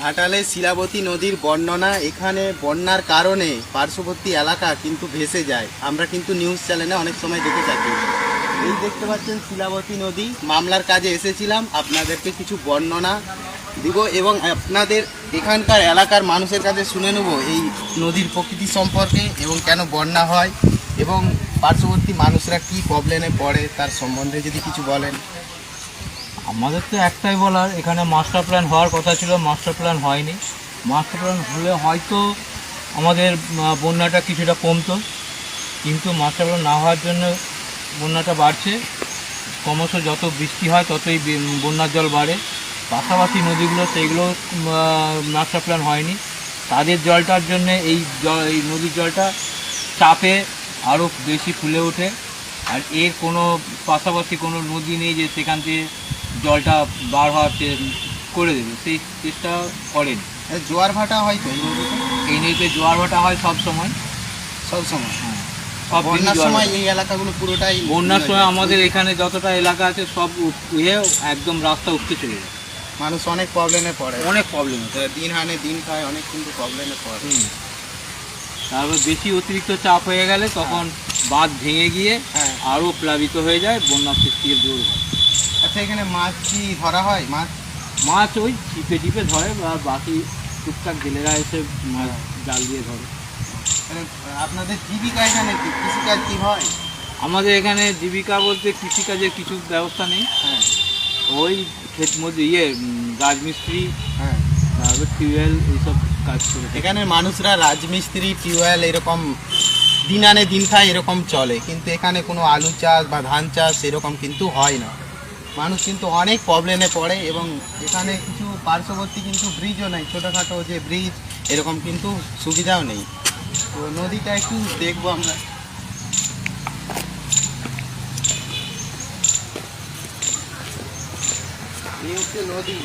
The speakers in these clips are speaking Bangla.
ঘাটালে শিলাবতী নদীর বর্ণনা এখানে বন্যার কারণে পার্শ্ববর্তী এলাকা কিন্তু ভেসে যায়। আমরা কিন্তু নিউজ চ্যানেলে অনেক সময় দেখে থাকি। এই দেখতে পাচ্ছেন শিলাবতী নদী। মামলার কাজে এসেছিলাম। আপনাদেরকে কিছু বর্ণনা দিব এবং আপনাদের এখানকার এলাকার মানুষের কাছে শুনে নেব এই নদীর প্রকৃতি সম্পর্কে এবং কেন বন্যা হয় এবং পার্শ্ববর্তী মানুষরা কি প্রবলেমে পড়ে তার সম্বন্ধে যদি কিছু বলেন। আমাদের তো একটাই বলার, এখানে মাস্টার প্ল্যান হওয়ার কথা ছিল মাস্টার প্ল্যান হয়নি। মাস্টার প্ল্যান হলে হয়তো আমাদের বন্যাটা কিছুটা কমতো। কিন্তু মাস্টার প্ল্যান না হওয়ার জন্য বন্যাটা বাড়ছে। ক্রমশ যত বৃষ্টি হয়, ততই বন্যার জল বাড়ে। পাশাপাশি নদীগুলো সেইগুলো মাস্টার প্ল্যান হয়নি। তাদের জলটার জন্য এই জল, এই নদীর জলটা চাপে আরও বেশি ফুলে ওঠে। আর এর কোনো পাশাপাশি কোনো নদী নেই যে সেখান থেকে জলটা বার হওয়ার করে দেবে সেই চেষ্টা করেন। এই জোয়ার ভাটা হয় তো এই নদীতে জোয়ার ভাটা হয় সব সময়। সব সময়? হ্যাঁ সব বন্যার সময় এই এলাকাগুলো পুরোটাই বন্যার সময় আমাদের এখানে যতটা এলাকা আছে সব ইয়ে একদম রাস্তা উঠতে চলে যায়। মানুষ অনেক প্রবলেমে পড়ে। অনেক প্রবলেম দিন হানে দিন খায় অনেক কিন্তু প্রবলেমে পড়ে। তারপর বেশি অতিরিক্ত চাপ হয়ে গেলে তখন বাঁধ ভেঙে গিয়ে হ্যাঁ। আরও প্লাবিত হয়ে যায় বন্যা সৃষ্টির দূর হয় আচ্ছা এখানে মাছ কি ধরা হয়? মাছ? মাছ ওই টিপে টিপে ধরে বা বাকি টুকটাক জেলেরা এসে মাছ জাল দিয়ে ধরে। আপনাদের জীবিকা এখানে কি? কৃষিকাজ কী হয়? আমাদের এখানে জীবিকা বলতে কৃষিকাজের কিছু ব্যবস্থা নেই। হ্যাঁ। ওই ক্ষেত মধ্যে ইয়ে রাজমিস্ত্রি হ্যাঁ। তারপর টিউবওয়েল এইসব কাজ করে। এখানে মানুষরা রাজমিস্ত্রি টিউবওয়েল এরকম দিন আনে দিন খায় এরকম চলে। কিন্তু এখানে কোনো আলু চাষ বা ধান চাষ এরকম কিন্তু হয় না। মানুষ কিন্তু অনেক প্রবলেমে পড়ে এবং এখানে কিছু পার্শ্ববর্তী কিন্তু ব্রিজও নেই, ছোটোখাটো যে ব্রিজ এরকম কিন্তু সুবিধাও নেই। তো নদীটা একটু দেখব আমরা। এই হচ্ছে নদী।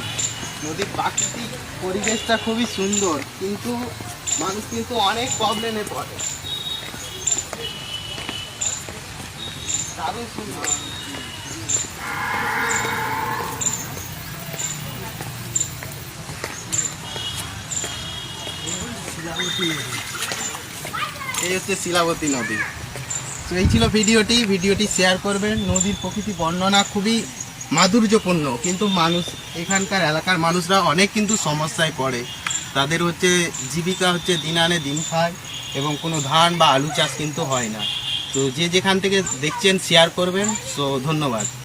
নদীর প্রাকৃতিক পরিবেশটা খুবই সুন্দর, কিন্তু মানুষ কিন্তু অনেক প্রবলেমে পড়ে। দারুণ সুন্দর। এই হচ্ছে শিলাবতী নদী। তো এই ছিল ভিডিওটি। ভিডিওটি শেয়ার করবেন। নদীর প্রকৃতি বর্ণনা খুবই মাধুর্যপূর্ণ। কিন্তু মানুষ, এখানকার এলাকার মানুষরা অনেক কিন্তু সমস্যায় পড়ে। তাদের হচ্ছে জীবিকা হচ্ছে দিন আনে দিন খায় এবং কোনো ধান বা আলু চাষ কিন্তু হয় না। তো যে যেখান থেকে দেখছেন শেয়ার করবেন। তো ধন্যবাদ।